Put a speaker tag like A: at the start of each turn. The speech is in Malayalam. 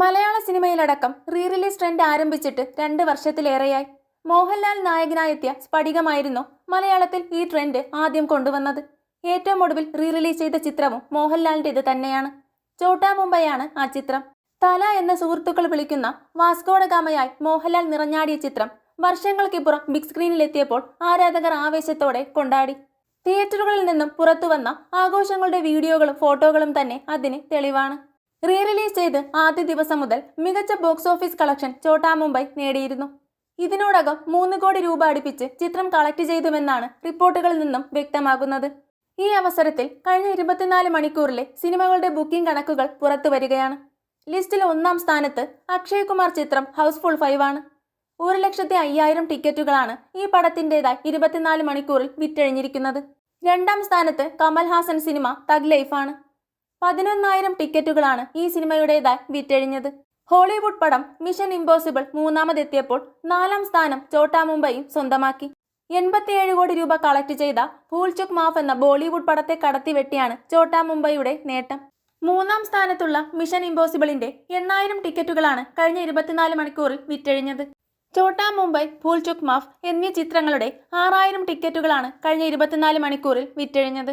A: മലയാള സിനിമയിലടക്കം റീ റിലീസ് ട്രെൻഡ് ആരംഭിച്ചിട്ട് രണ്ട് വർഷത്തിലേറെയായി. മോഹൻലാൽ നായകനായെത്തിയ സ്ഫടികമായിരുന്നു മലയാളത്തിൽ ഈ ട്രെൻഡ് ആദ്യം കൊണ്ടുവന്നത്. ഏറ്റവും ഒടുവിൽ റീ റിലീസ് ചെയ്ത ചിത്രവും മോഹൻലാലിന്റെത് തന്നെയാണ്. ചോട്ടാ മുംബൈയാണ് ആ ചിത്രം. തല എന്ന സുഹൃത്തുക്കൾ വിളിക്കുന്ന വാസ്കോടഗാമയായി മോഹൻലാൽ നിറഞ്ഞാടിയ ചിത്രം വർഷങ്ങൾക്കിപ്പുറം ബിഗ് സ്ക്രീനിലെത്തിയപ്പോൾ ആരാധകർ ആവേശത്തോടെ കൊണ്ടാടി. തിയേറ്ററുകളിൽ നിന്നും പുറത്തുവന്ന ആഘോഷങ്ങളുടെ വീഡിയോകളും ഫോട്ടോകളും തന്നെ അതിന് തെളിവാണ്. റീ റിലീസ് ചെയ്ത് ആദ്യ ദിവസം മുതൽ മികച്ച box office collection Chotta Mumbai നേടിയിരുന്നു. ഇതിനോടകം മൂന്ന് കോടി രൂപ അടുപ്പിച്ച് ചിത്രം കളക്ട് ചെയ്തുവെന്നാണ് റിപ്പോർട്ടുകളിൽ നിന്നും വ്യക്തമാകുന്നത്. ഈ അവസരത്തിൽ കഴിഞ്ഞ ഇരുപത്തിനാല് മണിക്കൂറിലെ സിനിമകളുടെ ബുക്കിംഗ് കണക്കുകൾ പുറത്തു വരികയാണ്. ലിസ്റ്റിൽ ഒന്നാം സ്ഥാനത്ത് അക്ഷയ് കുമാർ ചിത്രം ഹൗസ്ഫുൾ ഫൈവ് ആണ്. ഒരു ലക്ഷത്തി അയ്യായിരം ടിക്കറ്റുകളാണ് ഈ പടത്തിന്റെതായി ഇരുപത്തിനാല് മണിക്കൂറിൽ വിറ്റഴിഞ്ഞിരിക്കുന്നത്. രണ്ടാം സ്ഥാനത്ത് കമൽഹാസൻ സിനിമ തഗ് ലൈഫാണ് പതിനൊന്നായിരം ടിക്കറ്റുകളാണ് ഈ സിനിമയുടേതായി വിറ്റഴിഞ്ഞത്. ഹോളിവുഡ് പടം മിഷൻ ഇമ്പോസിബിൾ മൂന്നാമതെത്തിയപ്പോൾ നാലാം സ്ഥാനം ചോട്ടാ മുംബൈയും സ്വന്തമാക്കി. എൺപത്തിയേഴ് കോടി രൂപ കളക്ട് ചെയ്ത ഭൂൽ ചുക് മാഫ് എന്ന ബോളിവുഡ് പടത്തെ കടത്തിവെട്ടിയാണ് ചോട്ടാ മുംബൈയുടെ നേട്ടം. മൂന്നാം സ്ഥാനത്തുള്ള മിഷൻ ഇമ്പോസിബിളിന്റെ എണ്ണായിരം ടിക്കറ്റുകളാണ് കഴിഞ്ഞ ഇരുപത്തിനാല് മണിക്കൂറിൽ വിറ്റഴിഞ്ഞത്. ചോട്ടാ മുംബൈ ഭൂൽ ചുക് മാഫ് എന്നീ ചിത്രങ്ങളുടെ ആറായിരം ടിക്കറ്റുകളാണ് കഴിഞ്ഞ ഇരുപത്തിനാല് മണിക്കൂറിൽ വിറ്റഴിഞ്ഞത്.